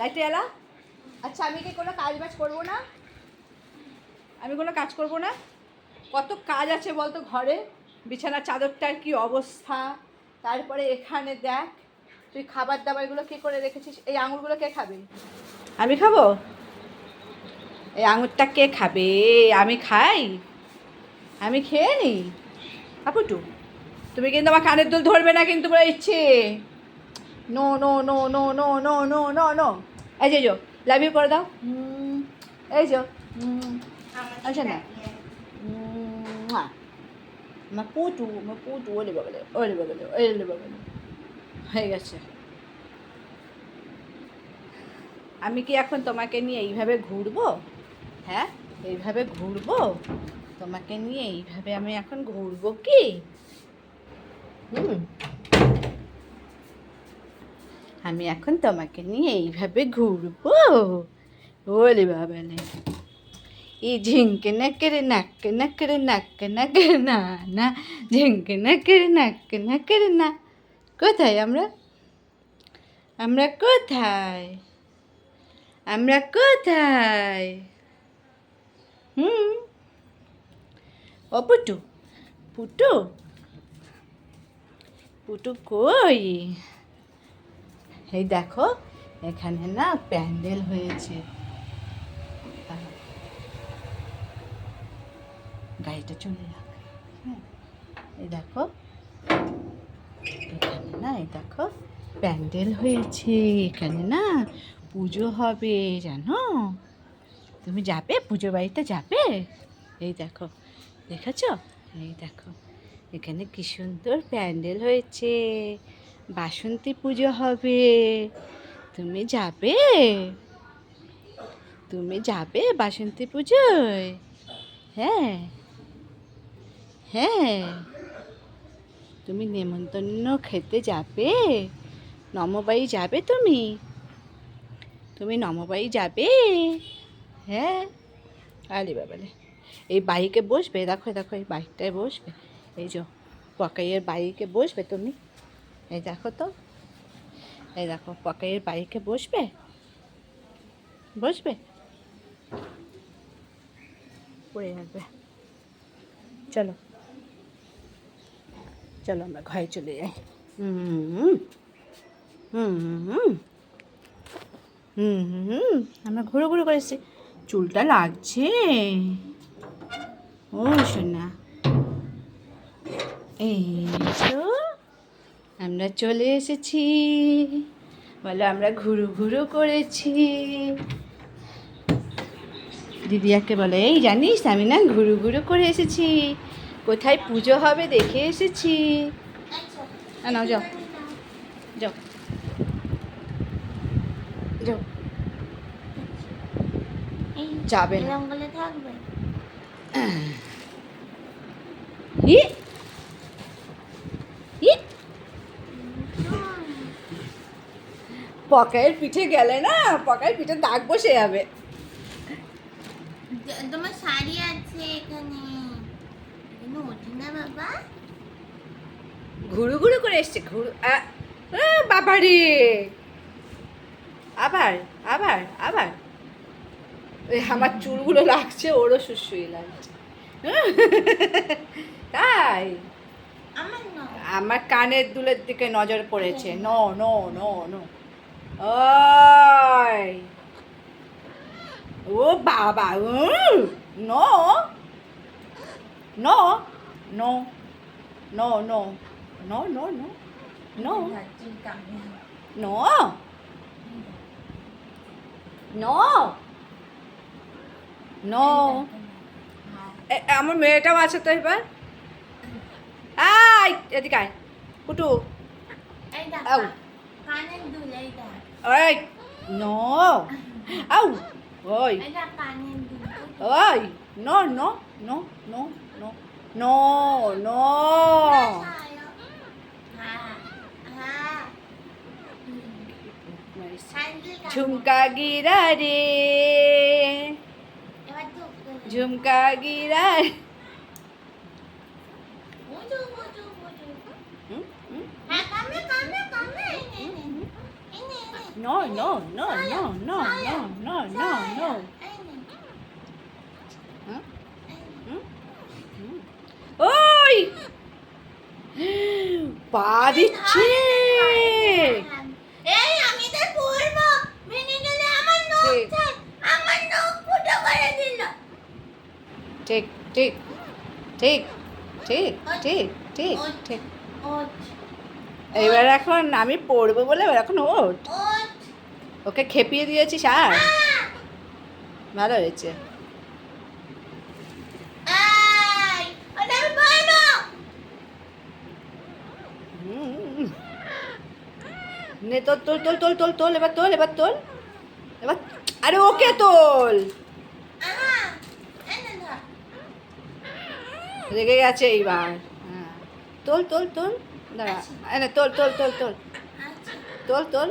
লাইটটা এলা? আচ্ছা আমি কি কোনো কাজ বাজ করব না? আমি কোনো কাজ করব না? কত কাজ আছে বলতো ঘরে? বিছানার চাদরটার কি অবস্থা? তারপরে এখানে দেখ, তুই খাবার দাবারগুলো কে করে রেখেছিস? এই আঙুরগুলো কে খাবে? আমি খাব? এই আঙুরটা কে খাবে? আমি খাই? আমি খেয়ে নি? আপুটু, তুমি কিন্তু আমার কানের দুল ধরবে না কিন্তু বলে ইচ্ছে no no no no no no no no no এই যে যো লাভ ইউ করে দাও। এই যো আচ্ছা না। আমার পুটু আমার পুটু ওলে বাবলে ওলে বাবলে ওলে বাবলে। হয়ে গেছে। আমি কি এখন তোমাকে নিয়ে এইভাবে ঘুরবো? হ্যাঁ এইভাবে ঘুরবো? তোমাকে নিয়ে এইভাবে আমি এখন ঘুরবো কি? হুম। আমি এখন তোমাকে নিয়ে এইভাবে ঘুরবো। ওলে বাবালে এই ঝিঙ্কে নাকেরে নাকে নাকেরে নাকে নাকেরে না না। ঝিঙ্কে নাকেরে নাকে নাকেরে না। কোথায় আমরা? আমরা কোথায়? আমরা কোথায়? হুম। ও পুটু পুটু? পুটু কই? এই দেখো, এখানে না প্যান্ডেল হয়েছে। গাড়িটা চলে যাক। হ্যাঁ এই দেখো, এখানে না, এই দেখো, প্যান্ডেল হয়েছে। এখানে না পুজো হবে, জানো? তুমি যাবে? পুজো বাড়িতে যাবে? এই দেখো, দেখেছ? এই দেখো, এখানে কি সুন্দর প্যান্ডেল হয়েছে। বাসন্তী পুজো হবে। তুমি যাবে? তুমি যাবে বাসন্তী পুজোয়? হ্যাঁ। হ্যাঁ। তুমি নেমন্তন্ন খেতে যাবে? নমবাই যাবে তুমি? তুমি নমবাই যাবে? হ্যাঁ। আরে বাবালে এই বাইকে বসবে? দেখো দেখো, এই বাইকটায় বসবে। এই যে পকাইয়ের বাইকে বসবে তুমি? এই দেখো তো। এই দেখো পকাইয়ের বাইকে বসবে? বসবে? পড়ে যাবে চলো। চলো আমরা ঘরে চলে যাই। হুম। হুম। হুম। আমরা ঘুরো ঘুরো করেছি চুলটা লাগছে। ও শোনা এই তো। আমরা চলে এসেছি। বলো আমরা ঘুরু ঘুরু করেছি। দিদিয়াকে বলে এই জানিস আমি না ঘুরু ঘুরু করে এসেছি। কোথায় পুজো হবে দেখে এসেছি। না যাও। যাও। যাও। যাবে না। থাকবে? পকায়ের পিঠে গেলে না পকায়ের পিঠে দাগ বসে যাবে। তোমার শাড়ি আছে এখানে। না বাবা। ঘুরু ঘুরু করে এসছে ঘুরু বাবা রে আবার আবার আবার। ওই আমার চুলগুলো লাগছে ওরও সুসুই লাগছে। তাই। আমার আমার কানের দুলের দিকে নজর পড়েছে। No no no no. ওই ও বাবা no no no no no no no no no no no no আমার মেয়েটাও আছে তো এবার আয় এদিকে আয় কুটু এই দেখ। কানের দুল এই দেখ Ê, no. Au. Ôi. Ôi, no, no, no, no, no. No, no. Chumka girare. Chumka girare. Hả? No, no, no, no, no, no, no, no, no. ওই পা দিচ্ছে ঠিক। ঠিক ঠিক ঠিক ঠিক ঠিক ঠিক এবার এখন আমি পড়ব বলে এখন ওঠ। ওকে খেপিয়ে দিয়েছিস আর ভালো হয়েছে। নে তোল তোল তোল তোল তোল তোল এবার তোল এবার তোল। এবার আরে ওকে তোল। রেগে গেছে এইবার। হ্যাঁ। তোল তোল তোল। দাঁড়া। তোল তোল তোল তোল। তোল তোল।